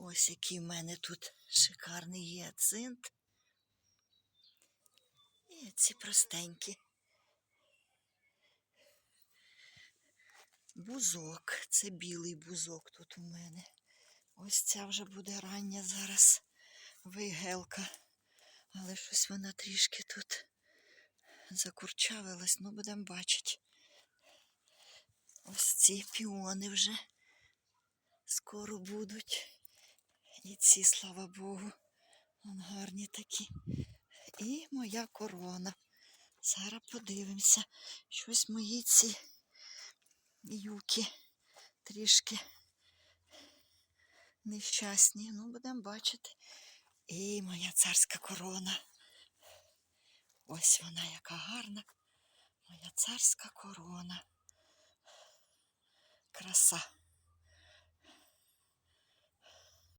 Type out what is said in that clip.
Ось який в мене тут шикарний гіацинт. І ці простенькі. Бузок. Це білий бузок тут у мене. Ось ця вже буде рання зараз вигелка. Але щось вона трішки тут закурчавилась, ну будемо бачити. Ось ці піони вже скоро будуть. І ці, слава Богу, вон гарні такі. І моя корона. Зараз подивимося. Щось мої ці юки трішки нещасні. Ну, будемо бачити. І моя царська корона. Ось вона яка гарна. Моя царська корона. Краса.